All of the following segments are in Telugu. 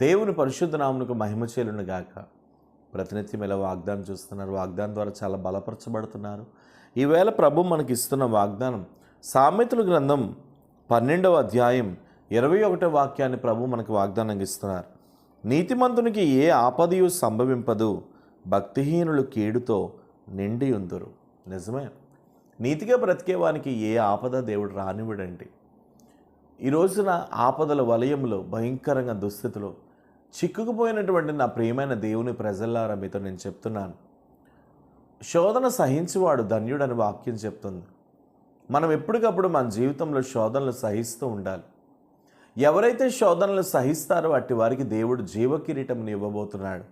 పరిశుద్ధ పరిశుద్ధనామునకు మహిమ చేలును గాక. ప్రతినిత్యం ఇలా వాగ్దానం చూస్తున్నారు. వాగ్దానం ద్వారా చాలా బలపరచబడుతున్నారు. ఈవేళ ప్రభు మనకి ఇస్తున్న వాగ్దానం సామెతల గ్రంథం పన్నెండవ అధ్యాయం ఇరవై ఒకటో వాక్యాన్ని ప్రభు మనకు వాగ్దానం ఇస్తున్నారు. నీతిమంతునికి ఏ ఆపదయు సంభవింపదు భక్తిహీనులు కీడుతో నిండి ఉందరు. నిజమే. నీతిగా బ్రతికే వానికి ఏ ఆపద దేవుడు రానివ్వడండి. ఈ రోజున ఆపదల వలయంలో భయంకరంగా దుస్థితిలో చిక్కుకుపోయినటువంటి నా ప్రియమైన దేవుని ప్రజల్లారా మీతో నేను చెప్తున్నాను. శోధన సహించువాడు ధన్యుడని వాక్యం చెప్తుంది. మనం ఎప్పటికప్పుడు మన జీవితంలో శోధనలు సహిస్తూ ఉండాలి. ఎవరైతే శోధనలు సహిస్తారో అట్టి వారికి దేవుడు జీవ కిరీటంని ఇవ్వబోతున్నాడు.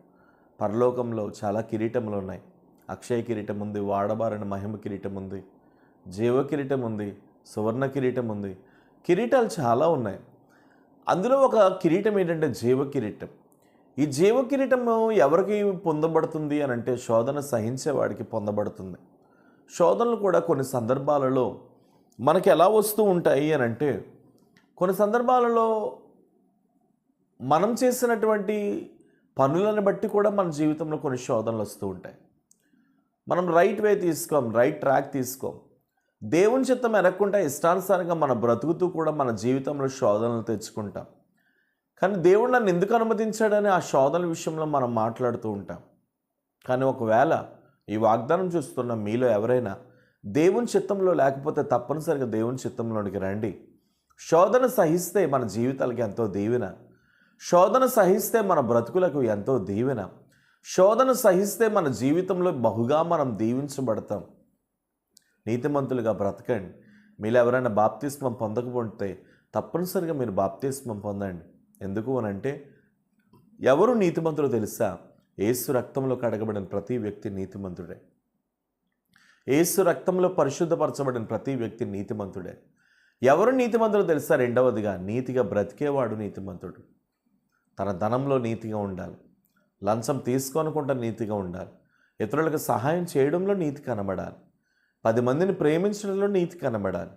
పరలోకంలో చాలా కిరీటములు ఉన్నాయి. అక్షయ కిరీటం ఉంది వాడబారిన మహిమ కిరీటం ఉంది జీవ కిరీటం ఉంది సువర్ణ కిరీటం ఉంది. కిరీటాలు చాలా ఉన్నాయి. అందులో ఒక కిరీటం ఏంటంటే జీవ కిరీటం ఈ జీవ కిరీటం ఎవరికి పొందబడుతుంది అని అంటే శోధన సహించేవాడికి పొందబడుతుంది. శోధనలు కూడా కొన్ని సందర్భాలలో మనకి ఎలా వస్తూ ఉంటాయి అని అంటే కొన్ని సందర్భాలలో మనం చేసినటువంటి పనులను బట్టి కూడా మన జీవితంలో కొన్ని శోధనలు వస్తూ ఉంటాయి. మనం రైట్ వే తీసుకోం రైట్ ట్రాక్ తీసుకోం. దేవుని చిత్తం ఎరగకుండా ఇష్టానుసారంగా మన బ్రతుకుతూ కూడా మన జీవితంలో శోధనలు తెచ్చుకుంటాం. కానీ దేవుడు నన్ను ఎందుకు అనుమతించాడని ఆ శోధన విషయంలో మనం మాట్లాడుతూ ఉంటాం. కానీ ఒకవేళ ఈ వాగ్దానం చూస్తున్న మీలో ఎవరైనా దేవుని చిత్తంలో లేకపోతే తప్పనిసరిగా దేవుని చిత్తంలోనికి రండి. శోధన సహిస్తే మన జీవితాలకు ఎంతో దీవెన. శోధన సహిస్తే మన బ్రతుకులకు ఎంతో దీవెన. శోధన సహిస్తే మన జీవితంలో బహుగా మనం దీవించబడతాం. నీతిమంతులుగా బ్రతకండి. మీరు ఎవరైనా బాప్తిస్మం పొందకపోతే తప్పనిసరిగా మీరు బాప్తిస్మం పొందండి. ఎందుకు అని అంటే ఎవరు నీతిమంతులు తెలుసా? ఏసు రక్తంలో కడగబడిన ప్రతి వ్యక్తి నీతిమంతుడే. ఏసు రక్తంలో పరిశుద్ధపరచబడిన ప్రతి వ్యక్తి నీతిమంతుడే. ఎవరు నీతిమంతుడు తెలుసా? రెండవదిగా నీతిగా బ్రతికేవాడు నీతిమంతుడు. తన ధనంలో నీతిగా ఉండాలి. లంచం తీసుకోనకుండా నీతిగా ఉండాలి. ఇతరులకు సహాయం చేయడంలో నీతి కనబడాలి. పది మందిని ప్రేమించడంలో నీతి కనబడాలి.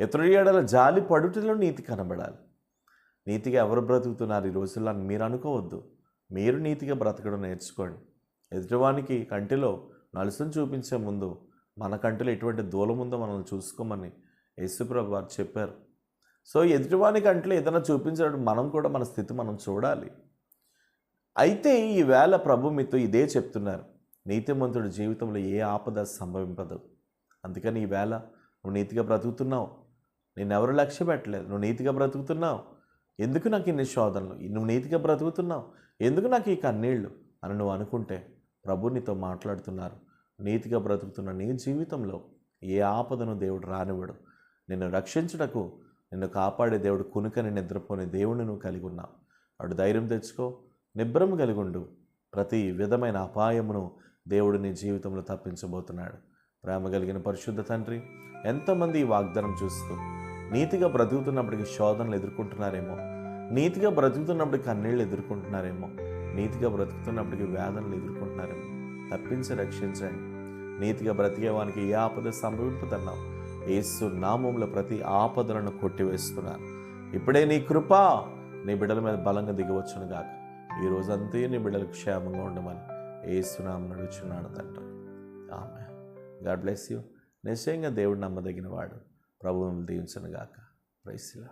ఇతరుల ఏడల జాలి పడుటలో నీతి కనబడాలి. నీతిగా ఎవరు బ్రతుకుతున్నారు ఈ రోజుల్లో అని మీరు అనుకోవద్దు. మీరు నీతిగా బ్రతకడం నేర్చుకోండి. ఎదుటివానికి కంటిలో నలుసును చూపించే ముందు మన కంటిలో ఎటువంటి దూలం ఉందో మనల్ని చూసుకోమని యేసుప్రభు వారు చెప్పారు. సో ఎదుటివాని కంటిలో ఏదైనా చూపించడం మనం కూడా మన స్థితి మనం చూడాలి. అయితే ఈ వేళ ప్రభు మీతో ఇదే చెప్తున్నారు. నీతిమంతుడి జీవితంలో ఏ ఆపద సంభవింపదు. అందుకని ఈ వేళ నువ్వు నీతిగా బ్రతుకుతున్నావు. నేను ఎవరు లక్ష్య పెట్టలేదు. నువ్వు నీతిగా బ్రతుకుతున్నావు. ఎందుకు నాకు ఇన్ని శోధనలు? నువ్వు నీతిగా బ్రతుకుతున్నావు. ఎందుకు నాకు ఈ కన్నీళ్ళు అని నువ్వు అనుకుంటే ప్రభు నీతో మాట్లాడుతున్నారు. నీతిగా బ్రతుకుతున్న నీ జీవితంలో ఏ ఆపదను దేవుడు రానివ్వడు. నిన్ను రక్షించుటకు నిన్ను కాపాడే దేవుడు కునుకని నిద్రపోని దేవుడిని నువ్వు కలిగి ఉన్నావు. వాడు ధైర్యం తెచ్చుకో. నిబ్రము కలిగి ఉండు. ప్రతి విధమైన అపాయమును దేవుడు నీ జీవితంలో తప్పించబోతున్నాడు. ప్రేమ కలిగిన పరిశుద్ధ తండ్రి ఎంతమంది ఈ వాగ్దానం చూస్తూ నీతిగా బ్రతుకుతున్నప్పటికీ శోధనలు ఎదుర్కొంటున్నారేమో నీతిగా బ్రతుకుతున్నప్పటికీ కన్నీళ్ళు ఎదుర్కొంటున్నారేమో నీతిగా బ్రతుకుతున్నప్పటికీ వేదనలు ఎదుర్కొంటున్నారేమో. తప్పించి రక్షించండి. నీతిగా బ్రతికేవానికి ఏ ఆపద సంభవింపుతున్నావు ఏసు నామంలో ప్రతి ఆపదలను కొట్టివేస్తున్నాను ఇప్పుడే నీ కృప నీ బిడ్డల మీద బలంగా దిగవచ్చును గాక. ఈ రోజంతా నీ బిడ్డలు క్షేమంగా ఉండమని ఏసునామం నడుచున్నాడు తండ్రి. God bless you. నిశ్చయంగా దేవుడు నమ్మదగిన వాడు. ప్రభువును దీవించను గాక ప్రైసిలా